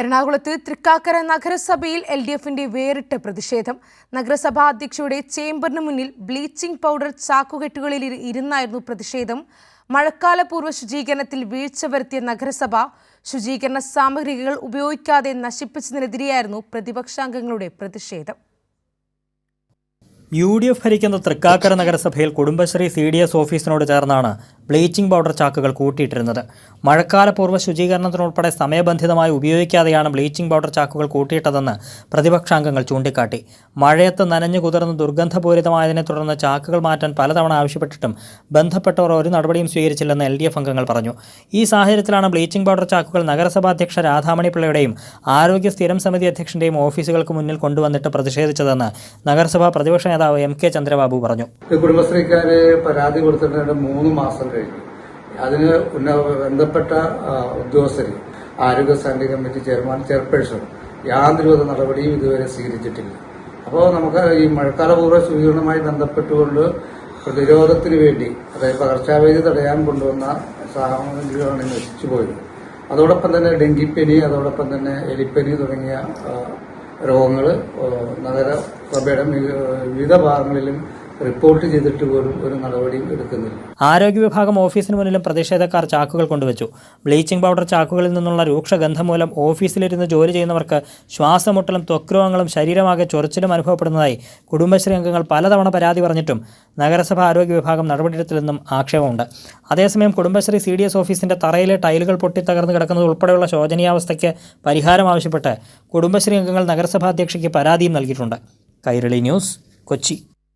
എറണാകുളത്ത് തൃക്കാക്കര നഗരസഭയിൽ L D എഫിന്റെ വേറിട്ട പ്രതിഷേധം. നഗരസഭാ അധ്യക്ഷയുടെ ചേംബറിന് മുന്നിൽ ബ്ലീച്ചിംഗ് പൗഡർ ചാക്കുകെട്ടുകളിൽ ഇരുന്നായിരുന്നു പ്രതിഷേധം. മഴക്കാലപൂർവ ശുചീകരണത്തിൽ വീഴ്ച വരുത്തിയ നഗരസഭ ശുചീകരണ സാമഗ്രികൾ ഉപയോഗിക്കാതെ നശിപ്പിച്ചതിനെതിരെയായിരുന്നു പ്രതിപക്ഷാംഗങ്ങളുടെ പ്രതിഷേധം. യു ഡി എഫ് ഭരിക്കുന്ന തൃക്കാക്കര നഗരസഭയിൽ കുടുംബശ്രീ സി ഡി എസ് ഓഫീസിനോട് ചേർന്നാണ് ബ്ലീച്ചിംഗ് പൗഡർ ചാക്കുകൾ കൂട്ടിയിട്ടിരുന്നത്. മഴക്കാലപൂർവ ശുചീകരണത്തിനുൾപ്പെടെ സമയബന്ധിതമായി ഉപയോഗിക്കാതെയാണ് ബ്ലീച്ചിംഗ് പൗഡർ ചാക്കുകൾ കൂട്ടിയിട്ടതെന്ന് പ്രതിപക്ഷാംഗങ്ങൾ ചൂണ്ടിക്കാട്ടി. മഴയത്ത് നനഞ്ഞു കുതിർന്ന് ദുർഗന്ധപൂരിതമായതിനെ തുടർന്ന് ചാക്കുകൾ മാറ്റാൻ പലതവണ ആവശ്യപ്പെട്ടിട്ടും ബന്ധപ്പെട്ടവർ ഒരു നടപടിയും സ്വീകരിച്ചില്ലെന്ന് എൽ ഡി എഫ് അംഗങ്ങൾ പറഞ്ഞു. ഈ സാഹചര്യത്തിലാണ് ബ്ലീച്ചിംഗ് പൗഡർ ചാക്കുകൾ നഗരസഭാധ്യക്ഷ രാധാമണി പിള്ളയുടെയും ആരോഗ്യ സ്ഥിരം സമിതി അധ്യക്ഷന്റെയും ഓഫീസുകൾക്ക് മുന്നിൽ കൊണ്ടുവന്നിട്ട് പ്രതിഷേധിച്ചതെന്ന് നഗരസഭാ പ്രതിപക്ഷ നേതാവ് എം കെ ചന്ദ്രബാബു പറഞ്ഞു. കുടുംബശ്രീക്കാരെ പരാതി കൊടുത്തിട്ട് മൂന്ന് മാസം കഴിഞ്ഞു. അതിന് ബന്ധപ്പെട്ട ഉദ്യോഗസ്ഥര് ആരോഗ്യ സ്റ്റാൻഡിംഗ് കമ്മിറ്റി ചെയർമാൻ ചെയർപേഴ്സൺ യാതൊരുവിധ നടപടിയും ഇതുവരെ സ്വീകരിച്ചിട്ടില്ല. അപ്പോൾ നമുക്ക് ഈ മഴക്കാലപൂർവ ശുചീകരണവുമായി ബന്ധപ്പെട്ടുകൊണ്ട് പ്രതിരോധത്തിന് വേണ്ടി അതായത് പകർച്ചവ്യാധി തടയാൻ കൊണ്ടുവന്ന സാഹചര്യമാണ് നശിച്ചു പോയത് അതോടൊപ്പം തന്നെ ഡെങ്കിപ്പനി അതോടൊപ്പം തന്നെ എലിപ്പനി തുടങ്ങിയ രോഗങ്ങൾ നഗരസഭയുടെ വിവിധ ഭാഗങ്ങളിലും റിപ്പോർട്ട് ചെയ്തിട്ട് പോലും ഒരു നടപടിയും എടുക്കുന്നില്ല. ആരോഗ്യ വിഭാഗം ഓഫീസിന് മുന്നിലും പ്രതിഷേധക്കാർ ചാക്കുകൾ കൊണ്ടുവച്ചു. ബ്ലീച്ചിംഗ് പൗഡർ ചാക്കുകളിൽ നിന്നുള്ള രൂക്ഷഗന്ധം മൂലം ഓഫീസിലിരുന്ന് ജോലി ചെയ്യുന്നവർക്ക് ശ്വാസമുട്ടലും ത്വക്രോഗങ്ങളും ശരീരമാകെ ചൊറിച്ചിലും അനുഭവപ്പെടുന്നതായി കുടുംബശ്രീ അംഗങ്ങൾ പലതവണ പരാതി പറഞ്ഞിട്ടും നഗരസഭ ആരോഗ്യ വിഭാഗം നടപടിയെടുത്തില്ലെന്നും ആക്ഷേപമുണ്ട്. അതേസമയം കുടുംബശ്രീ സി ഡി എസ് ഓഫീസിന്റെ തറയിലെ ടൈലുകൾ പൊട്ടിത്തകർന്ന് കിടക്കുന്നത് ഉൾപ്പെടെയുള്ള ശോചനീയാവസ്ഥയ്ക്ക് പരിഹാരം ആവശ്യപ്പെട്ട് കുടുംബശ്രീ അംഗങ്ങൾ നഗരസഭാ അധ്യക്ഷയ്ക്ക് പരാതിയും നൽകിയിട്ടുണ്ട്. കൈരളി ന്യൂസ് കൊച്ചി.